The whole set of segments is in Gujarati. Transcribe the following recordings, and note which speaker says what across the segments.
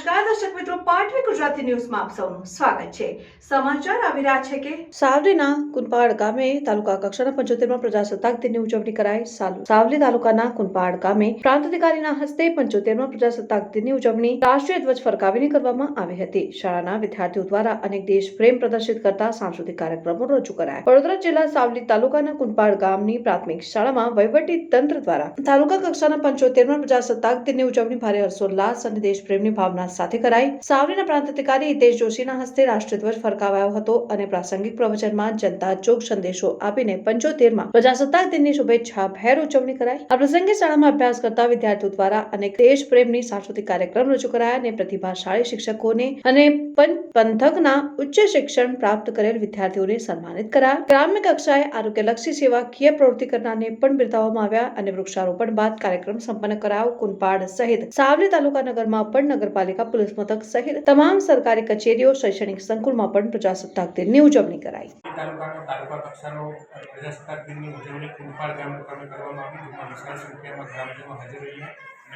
Speaker 1: નમસ્કાર, દર્શક મિત્રો, પાટવી ગુજરાતી ન્યૂઝમાં આપ સૌનું સ્વાગત છે. સમાચાર આવી રહ્યા છે કે
Speaker 2: સાવલીના કુંપાડ ગામે તાલુકા કક્ષાના પંચોતેરમાં પ્રજાસત્તાક દિનની ઉજવણી કરાઈ સાવલી તાલુકાના કુંપાડ ગામે પ્રાંત અધિકારીના હસ્તે પંચોતેરમાં પ્રજાસત્તાક દિનની ઉજવણી રાષ્ટ્રીય ધ્વજ ફરકાવીને કરવામાં આવી હતી. શાળાના વિદ્યાર્થીઓ દ્વારા અનેક દેશ પ્રેમ પ્રદર્શિત કરતા સાંસ્કૃતિક કાર્યક્રમો રજૂ કરાયા. વડોદરા જિલ્લા સાવલી તાલુકાના કુનપાડ ગામની પ્રાથમિક શાળામાં વહીવટી તંત્ર દ્વારા તાલુકા કક્ષાના પંચોતેરમાં પ્રજાસત્તાક દિનની ઉજવણી ભારે હર્ષોલ્લાસ અને દેશ પ્રેમની ભાવના સાથે કરાઈ. સાવલીના પ્રાંત અધિકારી હિતેશ જોશીના હસ્તે રાષ્ટ્રધ્વજ ફરકાવાયો હતો અને પ્રાસંગિક પ્રવચનમાં જનતા ચોક સંદેશો આપીને પંચોતેરમાં પ્રજાસત્તાક દિનની શુભેચ્છા ભેર ઉજવણી કરાઈ. આ પ્રસંગે શાળામાં અભ્યાસ કરતા વિદ્યાર્થીઓ દ્વારા અનેક દેશ પ્રેમની સાંસ્કૃતિક કાર્યક્રમ રજૂ કરાયા અને પ્રતિભાશાળી શિક્ષકોને અને પંથકના ઉચ્ચ શિક્ષણ પ્રાપ્ત કરેલ વિદ્યાર્થીઓને સન્માનિત કરાયા. ગ્રામ્ય કક્ષાએ આરોગ્યલક્ષી સેવાકીય પ્રવૃત્તિ કરનારને પણ બિરદાવવામાં આવ્યા અને વૃક્ષારોપણ બાદ કાર્યક્રમ સંપન્ન કરાયો. કુનપાડ સહિત સાવલી તાલુકા નગરમાં પણ નગરપાલિકા પોલીસ મથક સહિત તમામ સરકારી કચેરીઓ શૈક્ષણિક સંકુલમાં પણ પ્રજાસત્તાક દિનની ઉજવણી કરાઈ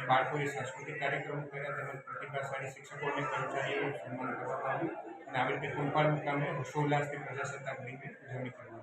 Speaker 3: બાળકોએ સાંસ્કૃતિક કાર્યક્રમો કર્યા, તેમજ પ્રતિભાશાળી શિક્ષકો કર્મચારીઓનું સન્માન કરવામાં આવ્યું. અને આવી રીતે કુંભાર મુકામે હર્ષોલ્લાસથી પ્રજાસત્તાક દિનની ઉજવણી કરવામાં